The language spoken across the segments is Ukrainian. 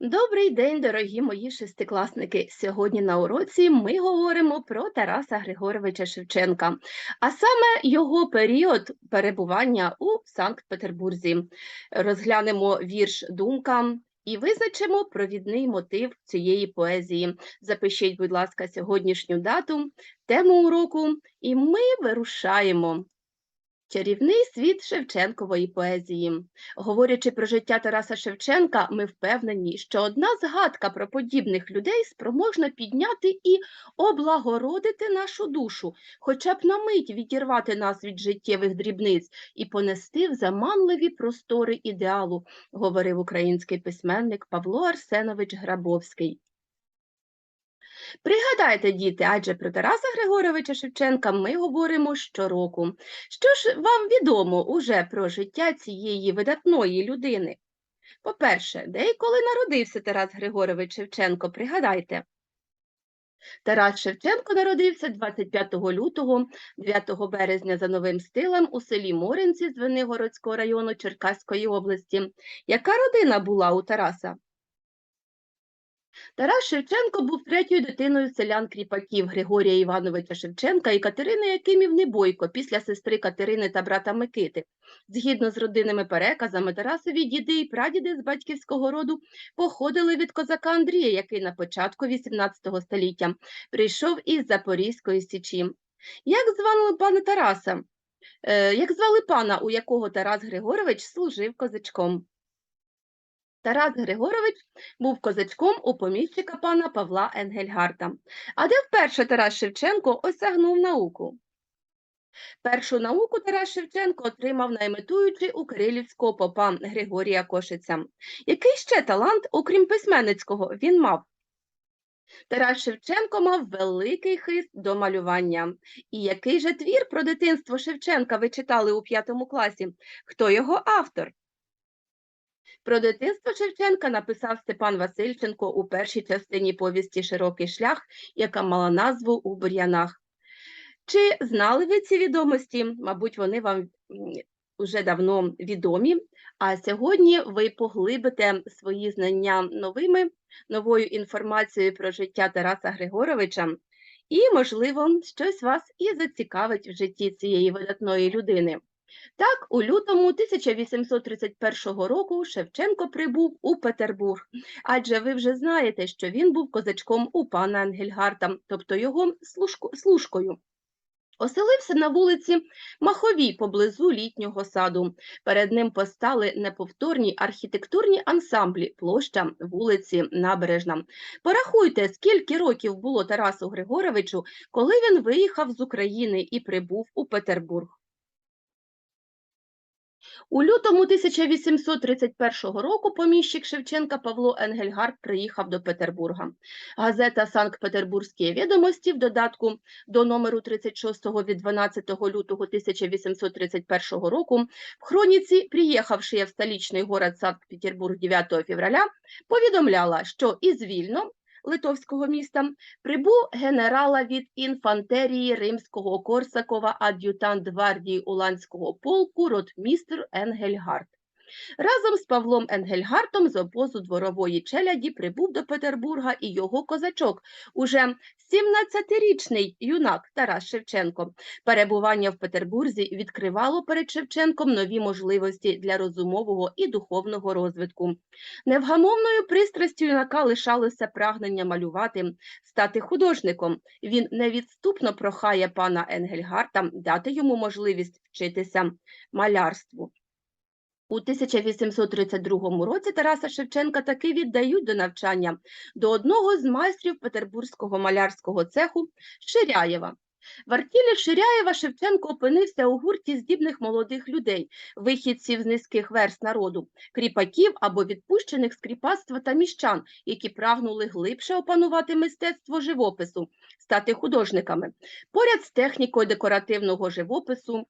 Добрий день, дорогі мої шестикласники. Сьогодні на уроці ми говоримо про Тараса Григоровича Шевченка, а саме його період перебування у Санкт-Петербурзі. Розглянемо вірш Думка і визначимо провідний мотив цієї поезії. Запишіть, будь ласка, сьогоднішню дату, тему уроку, і ми вирушаємо. Чарівний світ Шевченкової поезії. Говорячи про життя Тараса Шевченка, ми впевнені, що одна згадка про подібних людей спроможна підняти і облагородити нашу душу, хоча б на мить відірвати нас від життєвих дрібниць і понести в заманливі простори ідеалу, говорив український письменник Павло Арсенович Грабовський. Пригадайте, діти, адже про Тараса Григоровича Шевченка ми говоримо щороку. Що ж вам відомо уже про життя цієї видатної людини? По-перше, де і коли народився Тарас Григорович Шевченко, пригадайте. Тарас Шевченко народився 25 лютого 9 березня за новим стилем у селі Моринці Звенигородського району Черкаської області. Яка родина була у Тараса? Тарас Шевченко був третьою дитиною селян кріпаків Григорія Івановича Шевченка і Катерини Якимівни Бойко після сестри Катерини та брата Микити. Згідно з родинними переказами, Тарасові діди і прадіди з батьківського роду походили від козака Андрія, який на початку XVIII століття прийшов із Запорізької січі. Як звали пана Тараса? Е, Як звали пана, у якого Тарас Григорович служив козачком? Тарас Григорович був козачком у поміщика пана Павла Енгельгарта. А де вперше Тарас Шевченко осягнув науку? Першу науку Тарас Шевченко отримав наймитуючи у кирилівського попа Григорія Кошиця. Який ще талант, окрім письменницького, він мав? Тарас Шевченко мав великий хист до малювання. І який же твір про дитинство Шевченка ви читали у п'ятому класі? Хто його автор? Про дитинство Шевченка написав Степан Васильченко у першій частині повісті Широкий шлях, яка мала назву у бур'янах. Чи знали ви ці відомості? Мабуть, вони вам вже давно відомі, а сьогодні ви поглибите свої знання новими, новою інформацією про життя Тараса Григоровича, і, можливо, щось вас і зацікавить в житті цієї видатної людини. Так, у лютому 1831 року Шевченко прибув у Петербург, адже ви вже знаєте, що він був козачком у пана Ангельгарта, тобто його служкою. Оселився на вулиці Маховій поблизу літнього саду. Перед ним постали неповторні архітектурні ансамблі, площа вулиці Набережна. Порахуйте, скільки років було Тарасу Григоровичу, коли він виїхав з України і прибув у Петербург. У лютому 1831 року поміщик Шевченка Павло Енгельгард приїхав до Петербурга. Газета «Санкт-Петербурзькі відомості» в додатку до номеру 36 від 12 лютого 1831 року в хроніці, приїхавши в столичний город Санкт-Петербург 9 февраля, повідомляла, що із Вільно, литовського міста, прибув генерала від інфантерії римського Корсакова ад'ютант гвардії Уланського полку ротмістр Енгельгард. Разом з Павлом Енгельгартом з обозу дворової челяді прибув до Петербурга і його козачок, уже 17-річний юнак Тарас Шевченко. Перебування в Петербурзі відкривало перед Шевченком нові можливості для розумового і духовного розвитку. Невгамовною пристрастю юнака лишалося прагнення малювати, стати художником. Він невідступно прохає пана Енгельгарта дати йому можливість вчитися малярству. У 1832 році Тараса Шевченка таки віддають до навчання до одного з майстрів Петербурзького малярського цеху Ширяєва. В артілі Ширяєва Шевченко опинився у гурті здібних молодих людей, вихідців з низьких верст народу, кріпаків або відпущених з кріпацтва та міщан, які прагнули глибше опанувати мистецтво живопису, стати художниками. Поряд з технікою декоративного живопису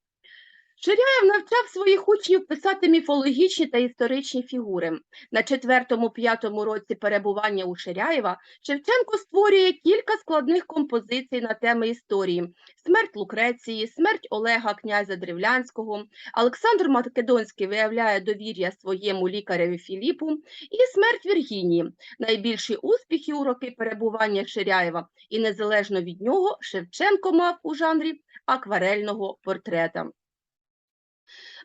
Ширяєв навчав своїх учнів писати міфологічні та історичні фігури. На четвертому-п'ятому році перебування у Ширяєва Шевченко створює кілька складних композицій на теми історії: смерть Лукреції, смерть Олега князя Древлянського, Олександр Македонський виявляє довір'я своєму лікареві Філіпу і смерть Віргінії. Найбільші успіхи у роки перебування Ширяєва, і незалежно від нього Шевченко мав у жанрі акварельного портрета.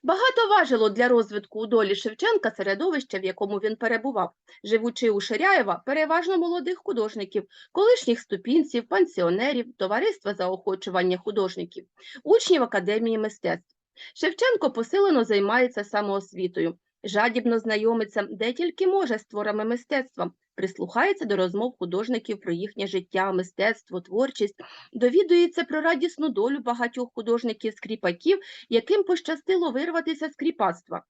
Багато важило для розвитку у долі Шевченка середовище, в якому він перебував, живучи у Ширяєва, переважно молодих художників, колишніх ступінців, пансіонерів, товариства заохочування художників, учнів Академії мистецтв. Шевченко посилено займається самоосвітою, жадібно знайомиться, де тільки може з творами мистецтва, прислухається до розмов художників про їхнє життя, мистецтво, творчість, довідується про радісну долю багатьох художників-скріпаків, яким пощастило вирватися з кріпацтва.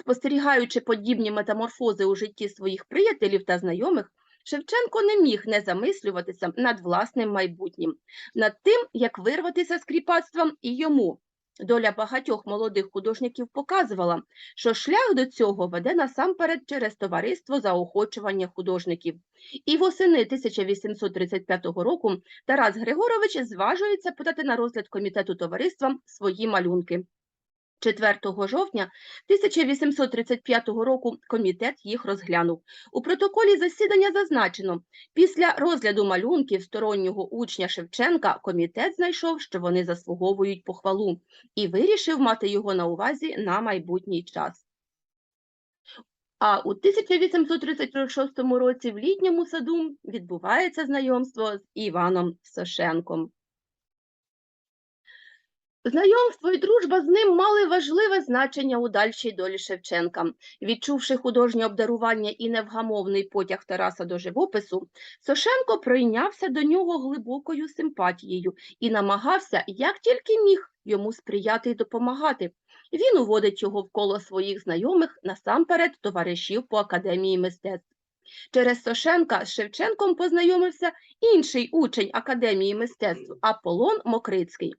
Спостерігаючи подібні метаморфози у житті своїх приятелів та знайомих, Шевченко не міг не замислюватися над власним майбутнім, над тим, як вирватися з кріпацтва і йому. Доля багатьох молодих художників показувала, що шлях до цього веде насамперед через товариство заохочування художників. І восени 1835 року Тарас Григорович зважується подати на розгляд комітету товариства свої малюнки. 4 жовтня 1835 року комітет їх розглянув. У протоколі засідання зазначено, після розгляду малюнків стороннього учня Шевченка комітет знайшов, що вони заслуговують похвалу, і вирішив мати його на увазі на майбутній час. А у 1836 році в літньому саду відбувається знайомство з Іваном Сошенком. Знайомство і дружба з ним мали важливе значення у дальшій долі Шевченка. Відчувши художнє обдарування і невгамовний потяг Тараса до живопису, Сошенко прийнявся до нього глибокою симпатією і намагався, як тільки міг, йому сприяти і допомагати. Він уводить його в коло своїх знайомих, насамперед товаришів по академії мистецтв. Через Сошенка з Шевченком познайомився інший учень Академії мистецтв Аполлон Мокрицький.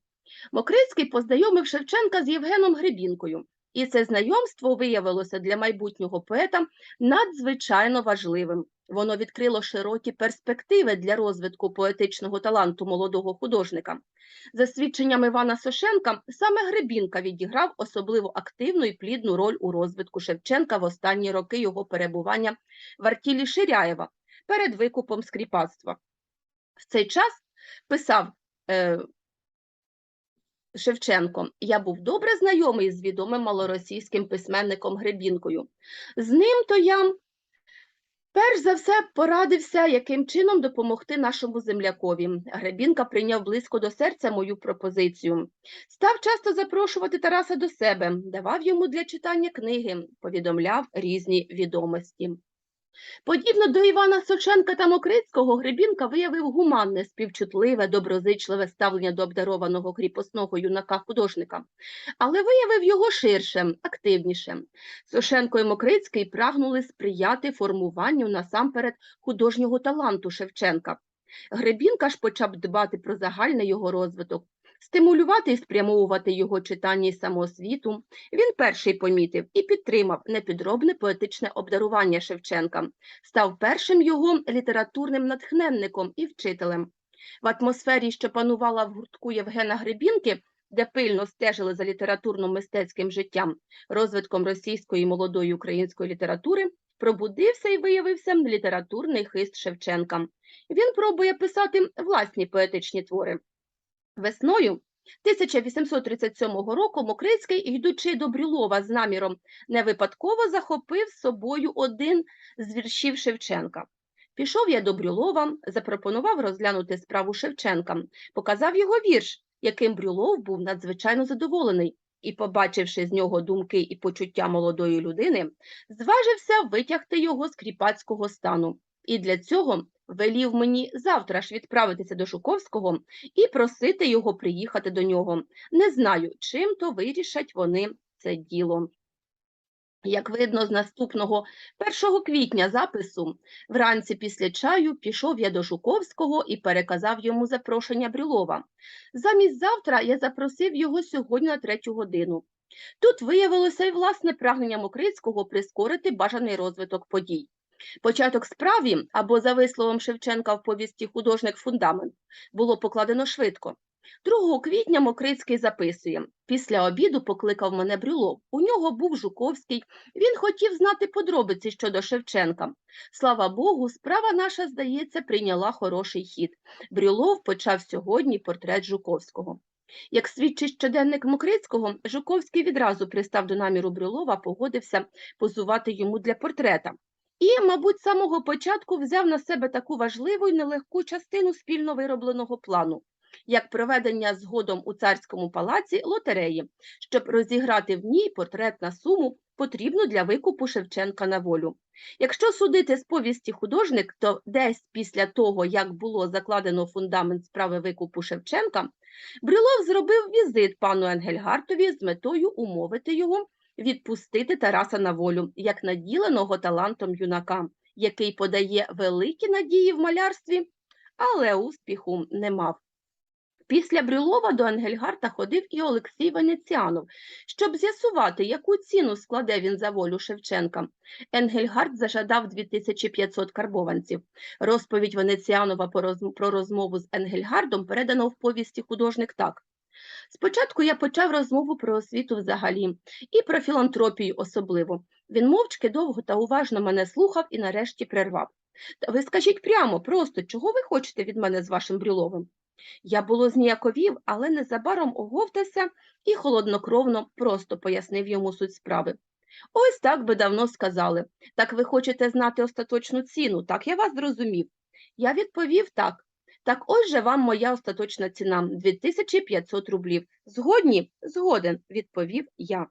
Мокрицький познайомив Шевченка з Євгеном Гребінкою, і це знайомство виявилося для майбутнього поета надзвичайно важливим. Воно відкрило широкі перспективи для розвитку поетичного таланту молодого художника. За свідченням Івана Сошенка, саме Гребінка відіграв особливо активну і плідну роль у розвитку Шевченка в останні роки його перебування в артілі Ширяєва перед викупом скріпацтва. В цей час писав е, Шевченко. Я був добре знайомий з відомим малоросійським письменником Гребінкою. З ним то я перш за все порадився, яким чином допомогти нашому землякові. Гребінка прийняв близько до серця мою пропозицію. Став часто запрошувати Тараса до себе, давав йому для читання книги, повідомляв різні відомості. Подібно до Івана Соченка та Мокрицького, Гребінка виявив гуманне, співчутливе, доброзичливе ставлення до обдарованого кріпосного юнака-художника, але виявив його ширше, активніше. Сошенко і Мокрицький прагнули сприяти формуванню насамперед художнього таланту Шевченка. Гребінка ж почав дбати про загальний його розвиток, стимулювати і спрямовувати його читання і самоосвіту. Він перший помітив і підтримав непідробне поетичне обдарування Шевченка, став першим його літературним натхненником і вчителем. В атмосфері, що панувала в гуртку Євгена Гребінки, де пильно стежили за літературно-мистецьким життям, розвитком російської молодої української літератури, пробудився і виявився літературний хист Шевченка. Він пробує писати власні поетичні твори. Весною 1837 року Мокрицький, йдучи до Брюлова з наміром, не випадково захопив з собою один з віршів Шевченка. Пішов я до Брюлова, запропонував розглянути справу Шевченка, показав його вірш, яким Брюлов був надзвичайно задоволений, і, побачивши з нього думки і почуття молодої людини, зважився витягти його з кріпацького стану. І для цього велів мені завтра ж відправитися до Жуковського і просити його приїхати до нього. Не знаю, чим то вирішать вони це діло. Як видно з наступного 1 квітня запису, вранці після чаю пішов я до Жуковського і переказав йому запрошення Брюлова. Замість завтра я запросив його сьогодні на третю годину. Тут виявилося й власне прагнення Мокрицького прискорити бажаний розвиток подій. Початок справі, або за висловом Шевченка в повісті художник фундамент, було покладено швидко. 2 квітня Мокрицький записує: після обіду покликав мене Брюлов. У нього був Жуковський. Він хотів знати подробиці щодо Шевченка. Слава Богу, справа наша, здається, прийняла хороший хід. Брюлов почав сьогодні портрет Жуковського. Як свідчить щоденник Мокрицького, Жуковський відразу пристав до наміру Брюлова, погодився позувати йому для портрета. І, мабуть, з самого початку взяв на себе таку важливу і нелегку частину спільно виробленого плану, як проведення згодом у царському палаці лотереї, щоб розіграти в ній портрет на суму, потрібну для викупу Шевченка на волю. Якщо судити з повісті художник, то десь після того, як було закладено фундамент справи викупу Шевченка, Брюлов зробив візит пану Енгельгартові з метою умовити його відпустити Тараса на волю, як наділеного талантом юнака, який подає великі надії в малярстві, але успіху не мав. Після Брюлова до Ангельгарта ходив і Олексій Венеціанов, щоб з'ясувати, яку ціну складе він за волю Шевченка. Енгельгард зажадав 2500 карбованців. Розповідь Венеціанова про розмову з Енгельгардом передано в повісті художник так. Спочатку я почав розмову про освіту взагалі і про філантропію особливо. Він мовчки довго та уважно мене слухав і нарешті прервав. Та ви скажіть прямо, просто, чого ви хочете від мене з вашим Брюловим? Я було зніяковів, але незабаром оговтався і холоднокровно просто пояснив йому суть справи. Ось так би давно сказали. Так ви хочете знати остаточну ціну, так я вас зрозумів. Я відповів так. Так ось же вам моя остаточна ціна 2500 рублів. Згодні? Згоден, відповів я.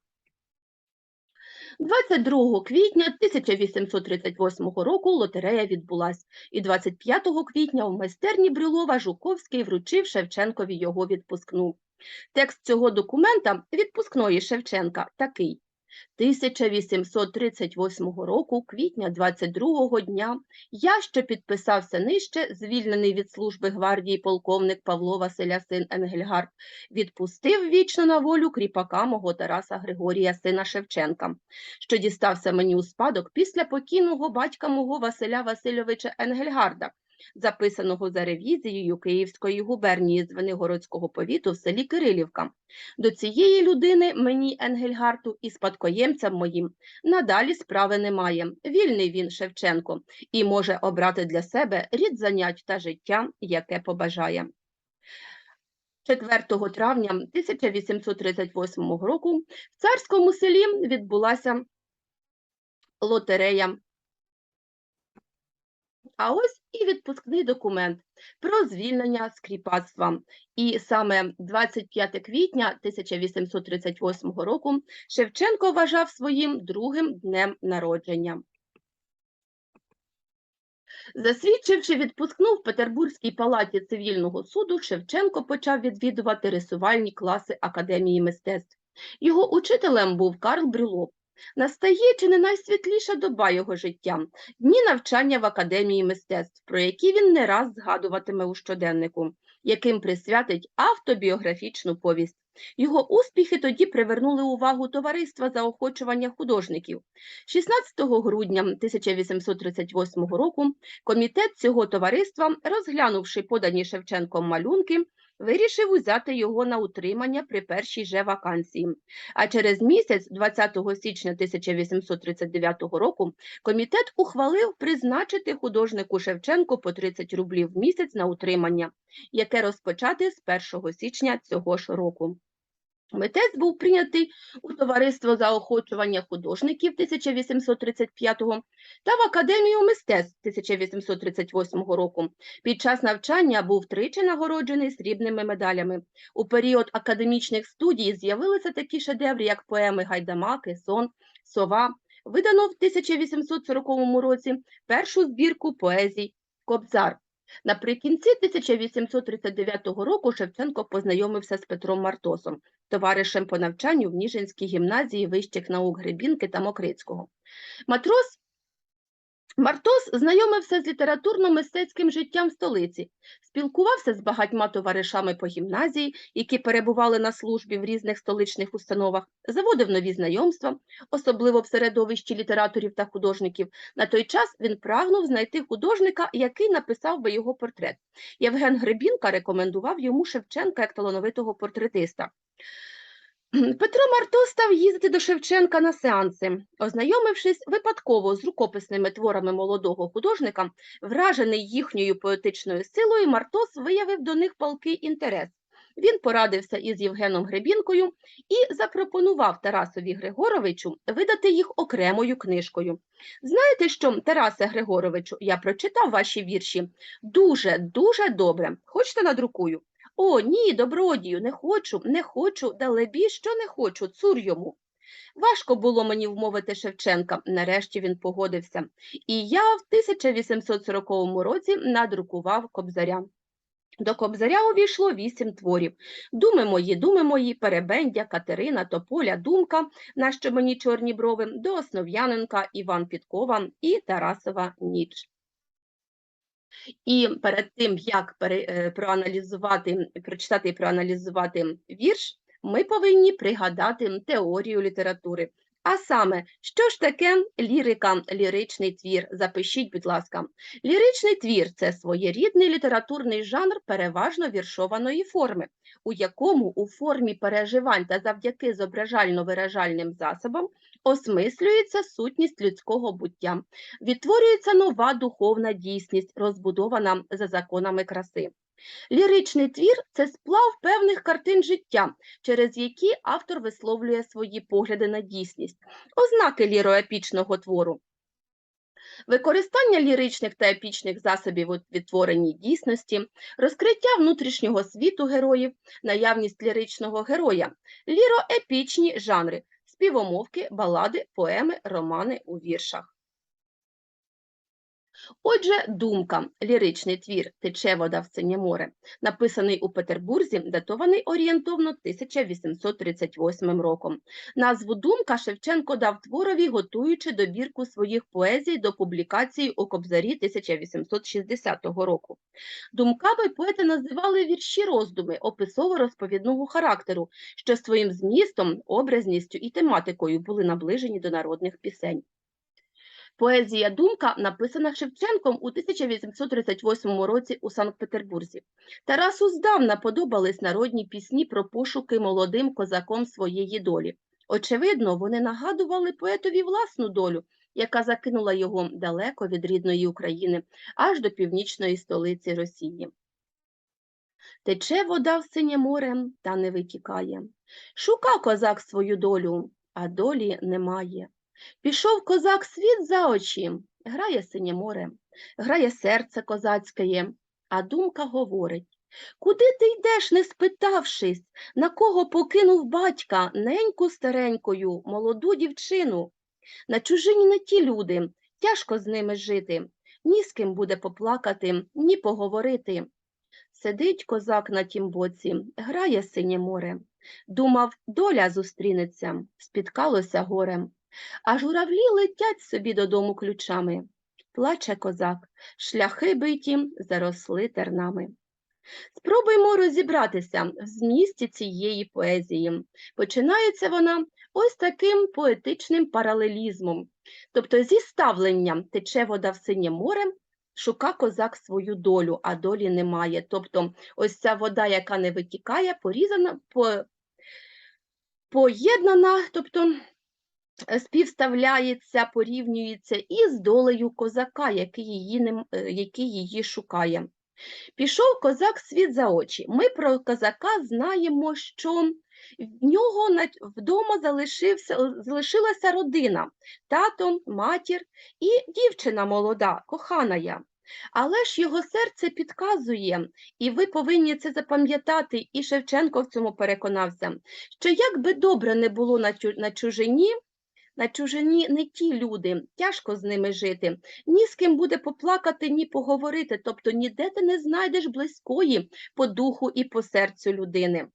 22 квітня 1838 року лотерея відбулась, і 25 квітня у майстерні Брюлова Жуковський вручив Шевченкові його відпускну. Текст цього документа відпускної Шевченка такий. 1838 року, квітня 22 дня, я, що підписався нижче, звільнений від служби гвардії полковник Павло Василя син Енгельгард, відпустив вічно на волю кріпака мого Тараса Григорія, сина Шевченка, що дістався мені у спадок після покійного батька мого Василя Васильовича Енгельгарда, записаного за ревізією Київської губернії Звенигородського повіту в селі Кирилівка. До цієї людини, мені Енгельгарту і спадкоємцям моїм, надалі справи немає. Вільний він, Шевченко, і може обрати для себе рід занять та життя, яке побажає. 4 травня 1838 року в царському селі відбулася лотерея. А ось і відпускний документ про звільнення з кріпацтва. І саме 25 квітня 1838 року Шевченко вважав своїм другим днем народження. Засвідчивши відпускну в Петербурзькій палаті цивільного суду, Шевченко почав відвідувати рисувальні класи Академії мистецтв. Його учителем був Карл Брюлов. Настає чи не найсвітліша доба його життя дні навчання в Академії мистецтв, про які він не раз згадуватиме у щоденнику, яким присвятить автобіографічну повість. Його успіхи тоді привернули увагу товариства заохочування художників. 16 грудня 1838 року комітет цього товариства, розглянувши подані Шевченком малюнки, вирішив узяти його на утримання при першій же вакансії. А через місяць, 20 січня 1839 року, комітет ухвалив призначити художнику Шевченку по 30 рублів в місяць на утримання, яке розпочати з 1 січня цього ж року. Митець був прийнятий у товариство заохочування художників 1835-го та в Академію мистецтв 1838 року. Під час навчання був тричі нагороджений срібними медалями. У період академічних студій з'явилися такі шедеври, як поеми Гайдамаки, Сон, Сова. Видано в 1840 році першу збірку поезій Кобзар. Наприкінці 1839 року Шевченко познайомився з Петром Мартосом, товаришем по навчанню в Ніжинській гімназії вищих наук Гребінки та Мокрицького. Матрос Мартос знайомився з літературно-мистецьким життям столиці, спілкувався з багатьма товаришами по гімназії, які перебували на службі в різних столичних установах, заводив нові знайомства, особливо в середовищі літераторів та художників. На той час він прагнув знайти художника, який написав би його портрет. Євген Гребінка рекомендував йому Шевченка як талановитого портретиста. Петро Марто став їздити до Шевченка на сеанси. Ознайомившись випадково з рукописними творами молодого художника, вражений їхньою поетичною силою, Мартос виявив до них палкий інтерес. Він порадився із Євгеном Гребінкою і запропонував Тарасові Григоровичу видати їх окремою книжкою. Знаєте що, Тарасе Григоровичу, я прочитав ваші вірші дуже, дуже добре. Хочете надрукую? О, ні, добродію, не хочу, не хочу, далебі, що не хочу, цур йому. Важко було мені вмовити Шевченка, нарешті він погодився. І я в 1840 році надрукував Кобзаря. До Кобзаря увійшло вісім творів. Думи мої, думи мої, Перебендя, Катерина, Тополя, Думка, нащо мені чорні брови, до Основ'яненка, Іван Підкова і Тарасова ніч. І перед тим, як е, проаналізувати, прочитати і проаналізувати вірш, ми повинні пригадати теорію літератури. А саме, що ж таке лірика, ліричний твір? Запишіть, будь ласка. Ліричний твір це своєрідний літературний жанр переважно віршованої форми, у якому у формі переживань та завдяки зображально-виражальним засобам осмислюється сутність людського буття, відтворюється нова духовна дійсність, розбудована за законами краси. Ліричний твір це сплав певних картин життя, через які автор висловлює свої погляди на дійсність, ознаки ліроепічного твору. Використання ліричних та епічних засобів у відтворенні дійсності, розкриття внутрішнього світу героїв, наявність ліричного героя, ліроепічні жанри, співомовки, балади, поеми, романи у віршах. Отже, думка, ліричний твір Тече вода в синє море, написаний у Петербурзі, датований орієнтовно 1838 роком. Назву думка Шевченко дав творові, готуючи добірку своїх поезій до публікації у Кобзарі 1860 року. Думками поети називали вірші роздуми описово-розповідного характеру, що своїм змістом, образністю і тематикою були наближені до народних пісень. Поезія Думка написана Шевченком у 1838 році у Санкт-Петербурзі. Тарасу здавна подобались народні пісні про пошуки молодим козаком своєї долі. Очевидно, вони нагадували поетові власну долю, яка закинула його далеко від рідної України, аж до північної столиці Росії. Тече вода в синє море та не витікає. Шука козак свою долю, а долі немає. Пішов козак світ за очі, грає синє море, грає серце козацьке, а думка говорить Куди ти йдеш, не спитавшись, на кого покинув батька неньку старенькою, молоду дівчину? На чужині не ті люди, тяжко з ними жити, ні з ким буде поплакати, ні поговорити. Сидить козак на тім боці, грає синє море. Думав, доля зустрінеться, спіткалося горем. А журавлі летять собі додому ключами. Плаче козак, шляхи биті заросли тернами. Спробуймо розібратися в змісті цієї поезії. Починається вона ось таким поетичним паралелізмом, тобто зі ставленням тече вода в синє море, шука козак свою долю, а долі немає. Тобто ось ця вода, яка не витікає, порізана, по... поєднана, тобто співставляється, порівнюється із долею козака, який її, е, який її шукає. Пішов козак світ за очі. Ми про козака знаємо, що в нього вдома залишився, залишилася родина, тато, матір і дівчина молода, кохана я. Але ж його серце підказує, і ви повинні це запам'ятати, і Шевченко в цьому переконався, що як би добре не було на чужині, на чужині не ті люди, тяжко з ними жити, ні з ким буде поплакати, ні поговорити, тобто ніде ти не знайдеш близької по духу і по серцю людини.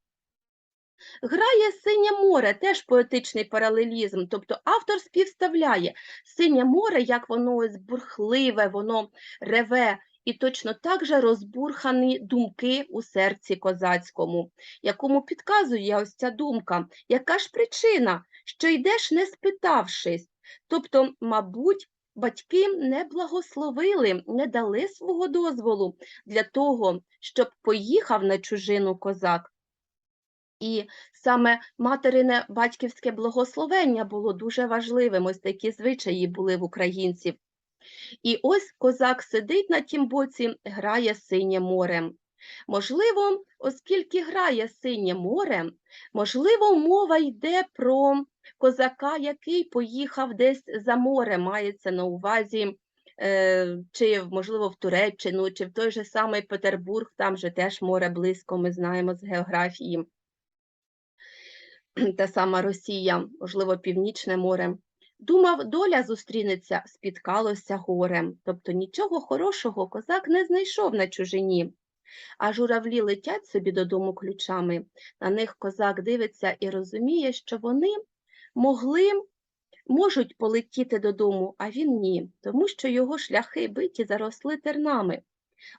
Грає синє море, теж поетичний паралелізм. Тобто автор співставляє синє море, як воно ось бурхливе, воно реве, і точно так же розбурхані думки у серці козацькому, якому підказує ось ця думка, яка ж причина, що йдеш не спитавшись. Тобто, мабуть, батьки не благословили, не дали свого дозволу для того, щоб поїхав на чужину козак. І саме материне батьківське благословення було дуже важливим. Ось такі звичаї були в українців. І ось козак сидить на тім боці, грає синє море. Можливо, оскільки грає синє море, можливо, мова йде про козака, який поїхав десь за море, мається на увазі, е, чи, можливо, в Туреччину, чи в той же самий Петербург, там же теж море близько, ми знаємо з географії та сама Росія, можливо, Північне море. Думав, доля зустрінеться, спіткалося горем. Тобто нічого хорошого козак не знайшов на чужині. А журавлі летять собі додому ключами. На них козак дивиться і розуміє, що вони могли, можуть полетіти додому, а він ні, тому що його шляхи биті заросли тернами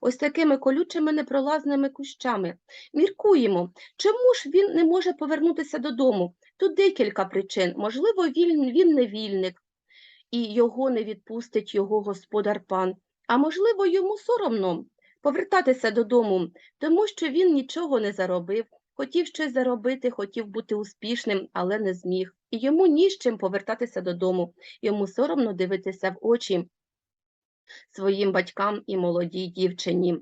ось такими колючими непролазними кущами. Міркуємо, чому ж він не може повернутися додому? Тут декілька причин. Можливо, він, він не вільник, і його не відпустить його господар пан. А можливо, йому соромно повертатися додому, тому що він нічого не заробив, хотів щось заробити, хотів бути успішним, але не зміг. І йому ні з чим повертатися додому. Йому соромно дивитися в очі своїм батькам і молодій дівчині.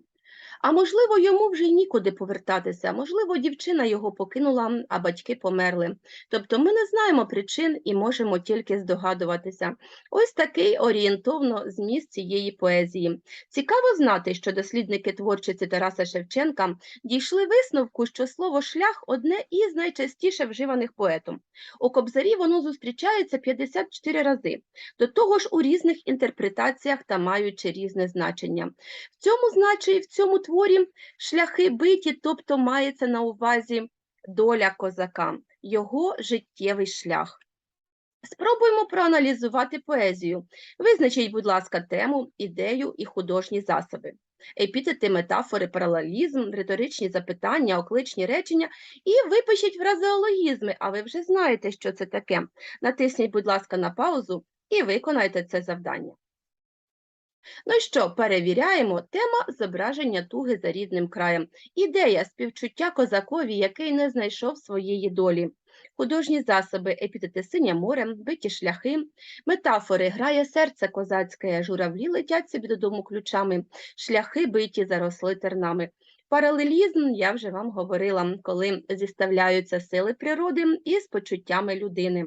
А можливо, йому вже й нікуди повертатися, можливо, дівчина його покинула, а батьки померли. Тобто ми не знаємо причин і можемо тільки здогадуватися. Ось такий орієнтовно зміст цієї поезії. Цікаво знати, що дослідники творчості Тараса Шевченка дійшли висновку, що слово шлях одне із найчастіше вживаних поетом. У Кобзарі воно зустрічається 54 рази, до того ж у різних інтерпретаціях та маючи різне значення. В цьому значенні, в цьому творі шляхи биті, тобто мається на увазі доля козака, його життєвий шлях. Спробуємо проаналізувати поезію. Визначіть, будь ласка, тему, ідею і художні засоби. Епітети, метафори, паралелізм, риторичні запитання, окличні речення і випишіть фразеологізми, а ви вже знаєте, що це таке. Натисніть, будь ласка, на паузу і виконайте це завдання. Ну і що, перевіряємо тема зображення туги за рідним краєм. Ідея співчуття козакові, який не знайшов своєї долі. Художні засоби, епітети синє море, биті шляхи, метафори, грає серце козацьке, журавлі летять собі додому ключами, шляхи биті заросли тернами. Паралелізм, я вже вам говорила, коли зіставляються сили природи із почуттями людини.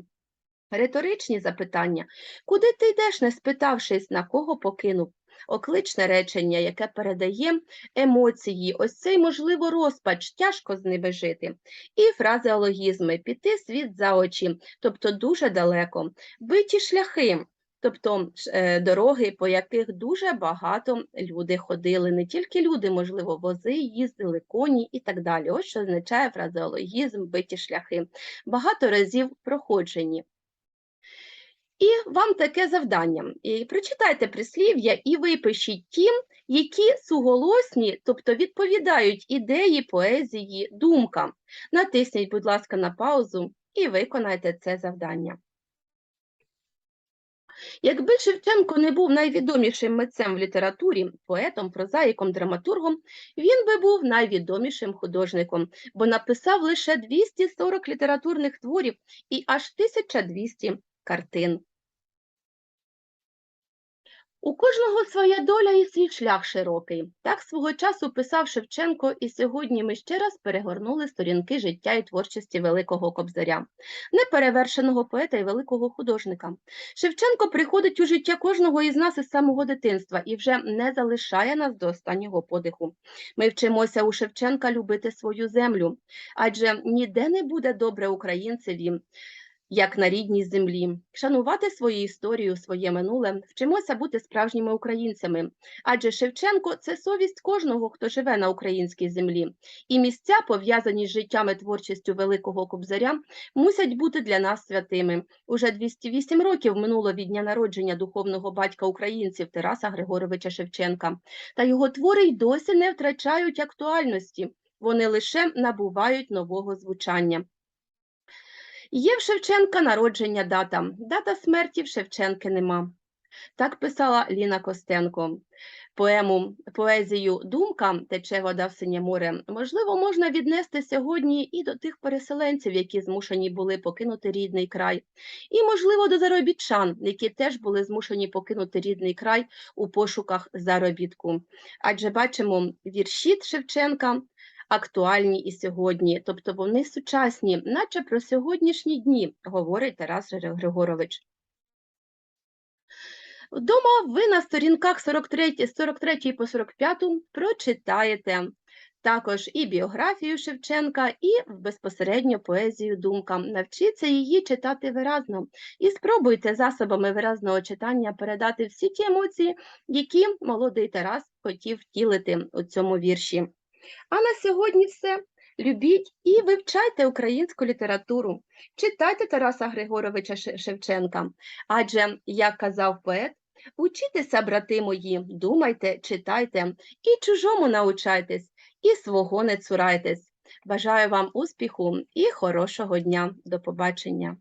Риторичні запитання. Куди ти йдеш, не спитавшись, на кого покинув? Окличне речення, яке передає емоції, ось цей, можливо, розпач, тяжко з ними жити. І фразеологізми піти світ за очі, тобто дуже далеко. Биті шляхи, тобто е, дороги, по яких дуже багато люди ходили. Не тільки люди, можливо, вози їздили, коні і так далі. Ось що означає фразеологізм, биті шляхи. Багато разів проходжені. І вам таке завдання. І Прочитайте прислів'я і випишіть ті, які суголосні, тобто відповідають ідеї, поезії, думкам. Натисніть, будь ласка, на паузу і виконайте це завдання. Якби Шевченко не був найвідомішим митцем в літературі, поетом, прозаїком, драматургом, він би був найвідомішим художником, бо написав лише 240 літературних творів і аж 1200 картин. У кожного своя доля і свій шлях широкий. Так свого часу писав Шевченко, і сьогодні ми ще раз перегорнули сторінки життя і творчості Великого Кобзаря, неперевершеного поета і великого художника. Шевченко приходить у життя кожного із нас із самого дитинства і вже не залишає нас до останнього подиху. Ми вчимося у Шевченка любити свою землю, адже ніде не буде добре українцеві як на рідній землі, шанувати свою історію, своє минуле, вчимося бути справжніми українцями. Адже Шевченко це совість кожного, хто живе на українській землі. І місця, пов'язані з життям і творчістю Великого Кобзаря, мусять бути для нас святими. Уже 208 років минуло від дня народження духовного батька українців Тараса Григоровича Шевченка. Та його твори й досі не втрачають актуальності. Вони лише набувають нового звучання. Є в Шевченка народження дата, дата смерті в Шевченки нема. Так писала Ліна Костенко. Поему поезію Думка тече вода в синє море. Можливо, можна віднести сьогодні і до тих переселенців, які змушені були покинути рідний край, і, можливо, до заробітчан, які теж були змушені покинути рідний край у пошуках заробітку. Адже бачимо вірші Шевченка актуальні і сьогодні, тобто вони сучасні, наче про сьогоднішні дні, говорить Тарас Григорович. Вдома ви на сторінках 43, з 43 по 45 прочитаєте також і біографію Шевченка, і безпосередньо поезію думка. Навчіться її читати виразно і спробуйте засобами виразного читання передати всі ті емоції, які молодий Тарас хотів втілити у цьому вірші. А на сьогодні все. Любіть і вивчайте українську літературу, читайте Тараса Григоровича Шевченка. Адже, як казав поет, учітеся, брати мої, думайте, читайте, і чужому научайтесь, і свого не цурайтесь. Бажаю вам успіху і хорошого дня. До побачення.